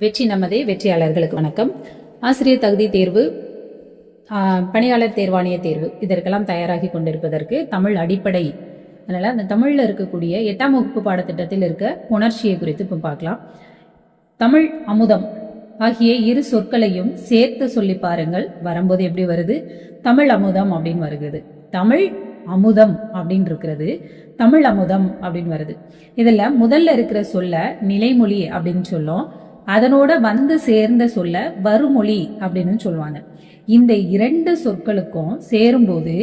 வெற்றி நமதே வெற்றியாளர்களுக்கு வணக்கம். ஆசிரியர் தகுதி தேர்வு பணியாளர் தேர்வாணைய தேர்வு இதற்கெல்லாம் தயாராகி கொண்டிருப்பதற்கு தமிழ் அடிப்படை. அதனால் அந்த தமிழில் இருக்கக்கூடிய எட்டாம் வகுப்பு பாடத்திட்டத்தில் இருக்க உணர்ச்சியை குறித்து இப்போ பார்க்கலாம். தமிழ் அமுதம் ஆகிய இரு சொற்களையும் சேர்த்து சொல்லி பாருங்கள். வரும்போது எப்படி வருது? தமிழ் அமுதம் அப்படின்னு வருகிறது. தமிழ் அமுதம் அப்படின்னு இருக்கிறது. தமிழ் அமுதம் அப்படின்னு வருது. இதில் முதல்ல இருக்கிற சொல்ல நிலைமொழி அப்படின்னு சொல்லும் அதனோட வந்து சேர்ந்த சொல்ல வருமொழி அப்படின்னு சொல்லுவாங்க. இந்த இரண்டு சொற்களுக்கும் சேரும்போது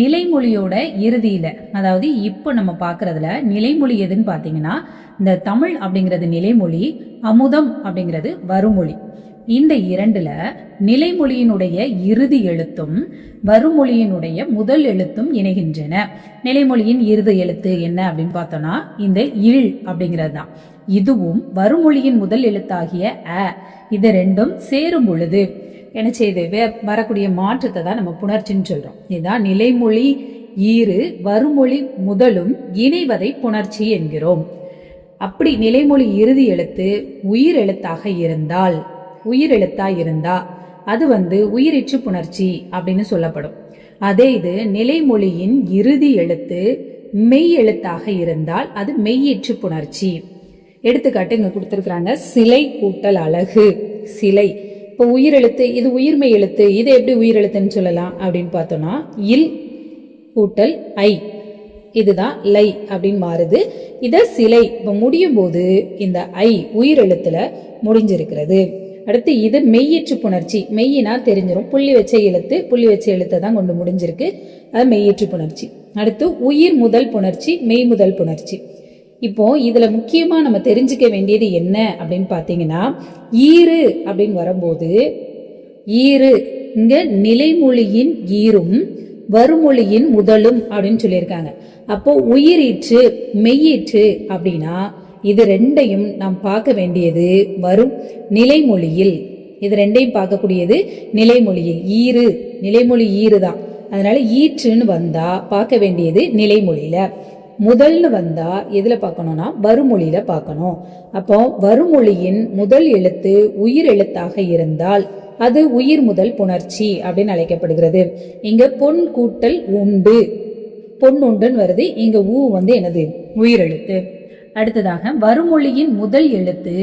நிலைமொழியோட இறுதியில அதாவது இப்போ நம்ம பாக்குறதுல நிலைமொழி எதுன்னு பார்த்தீங்கன்னா இந்த தமிழ் அப்படிங்கிறது நிலைமொழி அமுதம் அப்படிங்கிறது வருமொழி. இந்த இரண்டுல நிலைமொழியினுடைய இறுதி எழுத்தும் வருமொழியினுடைய முதல் எழுத்தும் இணைகின்றன. நிலைமொழியின் இறுதி எழுத்து என்ன அப்படின்னு பார்த்தோம்னா இந்த இல் அப்படிங்கிறது தான் இதுவும் வருமொழியின் முதல் எழுத்தாகிய அ இது ரெண்டும் சேரும் பொழுது என்ன செய்யுது வரக்கூடிய மாற்றத்தை தான் நம்ம புணர்ச்சின்னு சொல்றோம். இதுதான் நிலைமொழி ஈறு வருமொழி முதலும் இணைவதை புணர்ச்சி என்கிறோம். அப்படி நிலைமொழி இறுதி எழுத்து உயிர் எழுத்தாக இருந்தால் உயிரெழுத்தா இருந்தா அது வந்து உயிரிச்சு புணர்ச்சி அப்படின்னு சொல்லப்படும். அதே இது நிலைமொழியின் இறுதி எழுத்து மெய் எழுத்தாக இருந்தால் அது மெய்யிற்று புணர்ச்சி. எடுத்துக்காட்டு இங்க கொடுத்துருக்குறாங்க சிலை கூட்டல் அழகு. சிலை. இப்போ உயிரெழுத்து இது உயிர்மெய் எழுத்து இது எப்படி உயிரெழுத்துன்னு சொல்லலாம் அப்படின்னு பார்த்தோம்னா இல் கூட்டல் ஐ. இதுதான் லை அப்படின்னு மாறுது. இதை சிலை இப்போ முடியும் போது இந்த ஐ உயிரெழுத்துல முடிஞ்சிருக்கிறது. அடுத்து இது மெய்யிற்று புணர்ச்சி. மெய்யினா தெரிஞ்சிடும் புள்ளி வச்ச எழுத்து புள்ளி வச்ச எழுத்தை தான் கொண்டு முடிஞ்சிருக்கு. அது மெய்யிற்று புணர்ச்சி. அடுத்து உயிர் முதல் புணர்ச்சி மெய் முதல் புணர்ச்சி. இப்போ இதுல முக்கியமா நம்ம தெரிஞ்சுக்க வேண்டியது என்ன அப்படின்னு பாத்தீங்கன்னா ஈறு அப்படின்னு வரும்போது ஈறு இங்க நிலைமொழியின் ஈரும் வருமொழியின் முதலும் அப்படின்னு சொல்லியிருக்காங்க. அப்போ உயிரீற்று மெய்யீற்று அப்படின்னா இது ரெண்டையும் நாம் பார்க்க வேண்டியது வரும் நிலைமொழியில். இது ரெண்டையும் பார்க்கக்கூடியது நிலைமொழியில். ஈறு. நிலைமொழி ஈறு தான். அதனால ஈற்றுன்னு வந்தா பார்க்க வேண்டியது நிலைமொழியில. முதல்னு வந்தா எதுல பார்க்கணும்னா வருமொழியில பார்க்கணும். அப்போ வருமொழியின் முதல் எழுத்து உயிர் எழுத்தாக இருந்தால் அது உயிர் முதல் புணர்ச்சி அப்படின்னு அழைக்கப்படுகிறது. இங்க பொன் கூட்டல் உண்டு. பொன் உண்டுன்னு வருது. இங்க ஊ வந்து என்னது? உயிரெழுத்து. அடுத்ததாக வருமொழியின் முதல் எழுத்து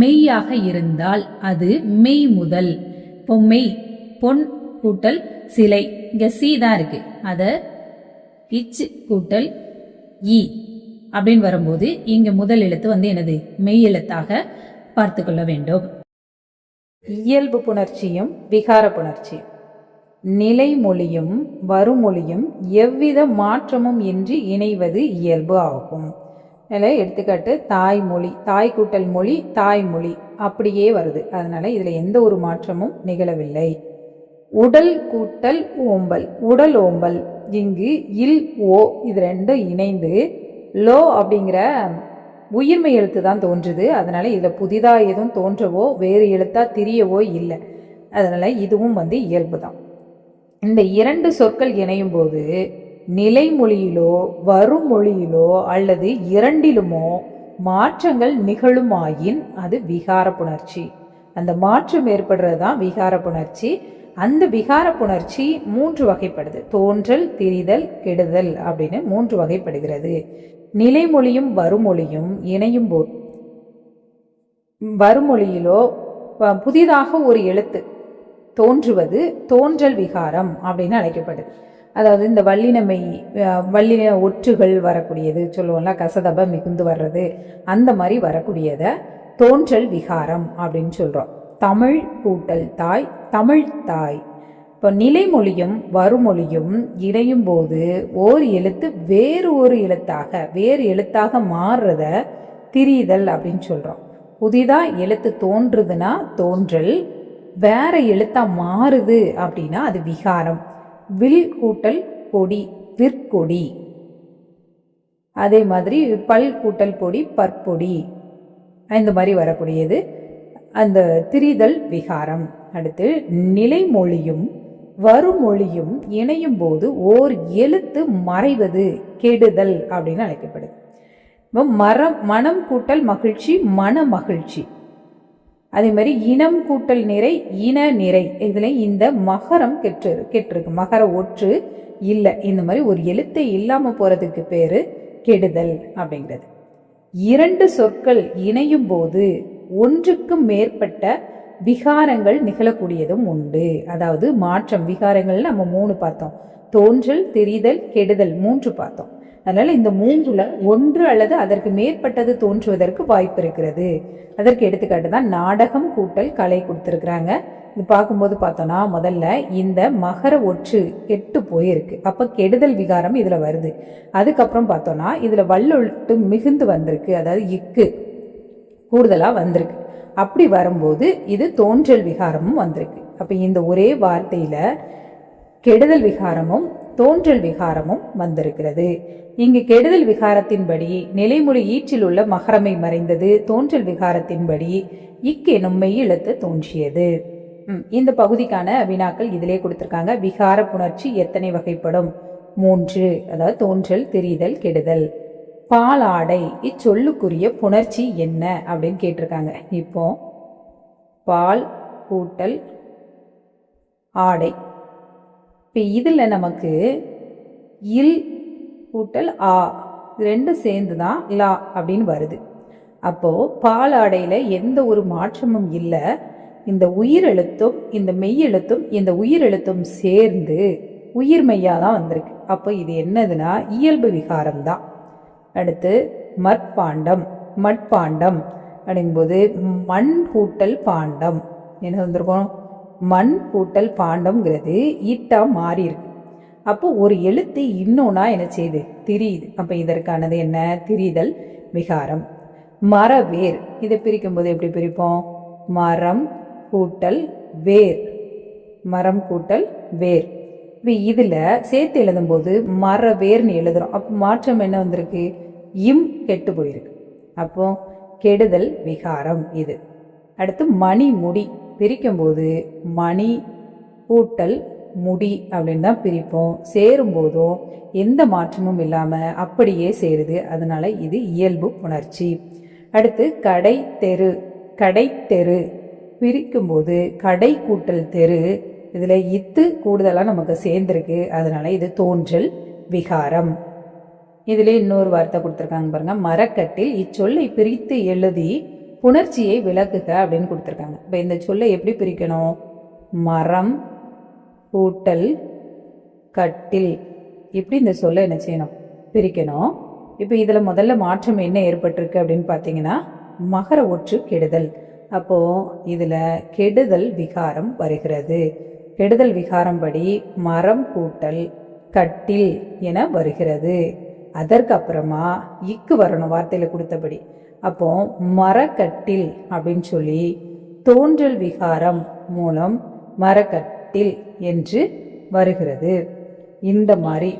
மெய்யாக இருந்தால் அது மெய் முதல். இப்போ மெய் பொன் கூட்டல் சிலை. இங்க சி தான் இருக்கு. அத இச் கூட்டல் இ அப்படின்னு வரும்போது இங்க முதல் எழுத்து வந்து எனது மெய் எழுத்தாக பார்த்து கொள்ள வேண்டும். இயல்பு புணர்ச்சியும் விகார புணர்ச்சி நிலைமொழியும் வருமொழியும் எவ்வித மாற்றமும் இன்றி இணைவது இயல்பு ஆகும். இல்லை எடுத்துக்காட்டு தாய்மொழி தாய் கூட்டல் மொழி தாய்மொழி அப்படியே வருது. அதனால இதில் எந்த ஒரு மாற்றமும் நிகழவில்லை. உடல் கூட்டல் ஓம்பல் உடல் ஓம்பல். இங்கு இல் ஓ இது ரெண்டும் இணைந்து லோ அப்படிங்கிற உயிர்மை எழுத்து தான் தோன்றுது. அதனால இதில் புதிதாக எதுவும் தோன்றவோ வேறு எழுத்தா தெரியவோ இல்லை. அதனால இதுவும் வந்து இயல்பு தான் இந்த இரண்டு சொற்கள் இணையும் போது நிலைமொழியிலோ வருமொழியிலோ அல்லது இரண்டிலுமோ மாற்றங்கள் நிகழுமாயின் அது விகார புணர்ச்சி. அந்த மாற்றம் ஏற்படுறது தான் விகார புணர்ச்சி. அந்த விகார புணர்ச்சி மூன்று வகைப்படுது. தோன்றல் திரிதல் கெடுதல் அப்படின்னு மூன்று வகைப்படுகிறது. நிலைமொழியும் வருமொழியும் இணையும் போது வருமொழியிலோ புதிதாக ஒரு எழுத்து தோன்றுவது தோன்றல் விகாரம் அப்படின்னு அழைக்கப்படுது. அதாவது இந்த வல்லினமை அஹ், வல்லின ஒற்றுகள் வரக்கூடியது சொல்லுவோம்ல கசதப மிகுந்து வர்றது அந்த மாதிரி வரக்கூடியதை தோன்றல் விகாரம் அப்படின்னு சொல்கிறோம் தமிழ் கூட்டல் தாய் தமிழ் தாய். இப்போ நிலைமொழியும் வருமொழியும் இணையும் போது ஓர் எழுத்து வேறு ஒரு எழுத்தாக வேறு எழுத்தாக மாறுறத திரிதல் அப்படின்னு சொல்கிறோம் புதிதாக எழுத்து தோன்றுதுன்னா தோன்றல் வேற எழுத்தா மாறுது அப்படின்னா அது விகாரம். வில் கூட்டல் கொடி விற்கொடி. அதே மாதிரி பல் கூட்டல் பொடி பற்பொடி. இந்த மாதிரி வரக்கூடியது. அந்த திரிதல் விகாரம். அடுத்து நிலைமொழியும் வருமொழியும் இணையும் போது ஓர் எழுத்து மறைவது கெடுதல் அப்படின்னு அழைக்கப்படுது. இப்போ மரம் மனம் கூட்டல் மகிழ்ச்சி மன மகிழ்ச்சி. அதே மாதிரி இனம் கூட்டல் நிறை இன நிறை. இதில் இந்த மகரம் கெட்டு கெட்டிருக்கு. மகர ஒற்று இல்லை. இந்த மாதிரி ஒரு எழுத்தை இல்லாமல் போகிறதுக்கு பேர் கெடுதல் அப்படிங்கிறது. இரண்டு சொற்கள் இணையும் போது ஒன்றுக்கும் மேற்பட்ட விகாரங்கள் நிகழக்கூடியதும் உண்டு. அதாவது மாற்றம் விகாரங்கள் நம்ம மூணு பார்த்தோம். தோன்றல் தெரிதல் கெடுதல் மூன்று பார்த்தோம். அதனால இந்த மூன்றுல ஒன்று அல்லது அதற்கு மேற்பட்டது தோன்றுவதற்கு வாய்ப்பு இருக்கிறது. அதற்கு எடுத்துக்காட்டு தான் நாடகம் கூட்டல் கலை கொடுத்துருக்குறாங்க. இது பார்க்கும்போது பார்த்தோம்னா முதல்ல இந்த மகர ஒற்று கெட்டு போயிருக்கு. அப்போ கெடுதல் விகாரம் இதில் வருது. அதுக்கப்புறம் பார்த்தோம்னா இதில் வல்லொழுட்டு மிகுந்து வந்திருக்கு. அதாவது இக்கு கூடுதலாக வந்திருக்கு. அப்படி வரும்போது இது தோன்றல் விகாரமும் வந்திருக்கு. அப்போ இந்த ஒரே வார்த்தையில் கெடுதல் விகாரமும் தோன்றல் விகாரமும் வந்திருக்கிறது. இங்கு கெடுதல் விகாரத்தின்படி நிலைமொழி ஈற்றில் உள்ள மகரமை மறைந்தது தோன்றல் விகாரத்தின்படி இக்கெனும் மெய்யெழுத்து தோன்றியது. ம், இந்த பகுதிக்கான வினாக்கள் இதிலே கொடுத்திருக்காங்க. விகார புணர்ச்சி எத்தனை வகைப்படும்? மூன்று அதாவது தோன்றல் தெரிதல் கெடுதல். பாலாடை இச்சொல்லுக்குரிய புணர்ச்சி என்ன அப்படின்னு கேட்டிருக்காங்க. இப்போ பால் கூட்டல் ஆடை. இப்போ இதில் நமக்கு இல் கூட்டல் ஆ. இது ரெண்டும் சேர்ந்து தான் லா அப்படின்னு வருது. அப்போது பாலாடையில் எந்த ஒரு மாற்றமும் இல்லை. இந்த உயிரெழுத்தும் இந்த மெய்யெழுத்தும் இந்த உயிரெழுத்தும் சேர்ந்து உயிர்மெய்யா தான் வந்திருக்கு. அப்போ இது என்னதுன்னா இயல்பு விகாரம் தான் அடுத்து மட்பாண்டம் மட்பாண்டம் அப்படிங்கும்போது மண் கூட்டல் பாண்டம். என்ன வந்திருக்கோம் மண் கூட்டல் பாண்டம்ங்கிறது ஈட்டா மாறி இருக்கு. அப்போ ஒரு எழுத்து இன்னொன்னா என்ன செய்யுது திரியுது. அப்போ இதற்கானது என்ன? திரிதல் விகாரம். மரவேர். இதை பிரிக்கும்போது எப்படி பிரிப்போம்? மரம் கூட்டல் வேர். மரம் கூட்டல் வேர். இப்போ இதில் சேர்த்து எழுதும்போது மரவேர்னு எழுதுகிறோம் எழுதுறோம். அப்போ மாற்றம் என்ன வந்திருக்கு? இம் கெட்டு போயிருக்கு. அப்போ கெடுதல் விகாரம் இது. அடுத்து மணி முடி பிரிக்கும்போது மணி கூட்டல் முடி அப்படின்னு தான் பிரிப்போம். சேரும்போதும் எந்த மாற்றமும் இல்லாமல் அப்படியே சேருது. அதனால இது இயல்பு புணர்ச்சி அடுத்து கடை தெரு கடை தெரு. பிரிக்கும்போது கடை கூட்டல் தெரு. இதில் இத்து கூடுதலாக நமக்கு சேர்ந்துருக்கு. அதனால இது தோன்றல் விகாரம். இதில் இன்னொரு வார்த்தை கொடுத்துருக்காங்க பாருங்க. மரக்கட்டில் இச்சொல்லை பிரித்து எழுதி புணர்ச்சியை விளக்குக அப்படின்னு கொடுத்துருக்காங்க. இப்போ இந்த சொல்லை எப்படி பிரிக்கணும்? மரம் கூட்டல் கட்டில். இப்படி இந்த சொல்லை என்ன செய்யணும்? பிரிக்கணும். இப்போ இதில் முதல்ல மாற்றம் என்ன ஏற்பட்டிருக்கு அப்படின்னு பார்த்தீங்கன்னா மகர ஒற்று கெடுதல். அப்போது இதில் கெடுதல் விகாரம் வருகிறது. கெடுதல் விகாரம் படி மரம் கூட்டல் கட்டில் என வருகிறது. அதற்கு அப்புறமா இக்கு வரணும் வார்த்தையில் கொடுத்தபடி. அப்போ மரக்கட்டில் அப்படின்னு சொல்லி தோன்றல் விகாரம் மூலம் மரக்கட்டில் என்று வருகிறது. இந்த மாதிரி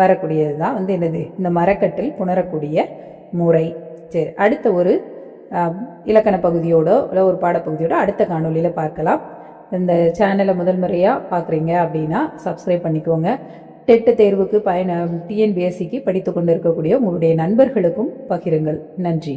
வரக்கூடியது தான் வந்து என்னது? இந்த மரக்கட்டில் புணரக்கூடிய முறை. சரி அடுத்த ஒரு இலக்கண பகுதியோட இல்லை ஒரு பாடப்பகுதியோட அடுத்த காணொலியில் பார்க்கலாம். இந்த சேனலை முதல் முறையாக பார்க்குறீங்க அப்படின்னா சப்ஸ்கிரைப் பண்ணிக்கோங்க. டெட்டு தேர்வுக்கு பயண டிஎன்பிஎஸ்சிக்கு படித்து கொண்டு இருக்கக்கூடிய உங்களுடைய நண்பர்களுக்கும் பகிருங்கள். நன்றி.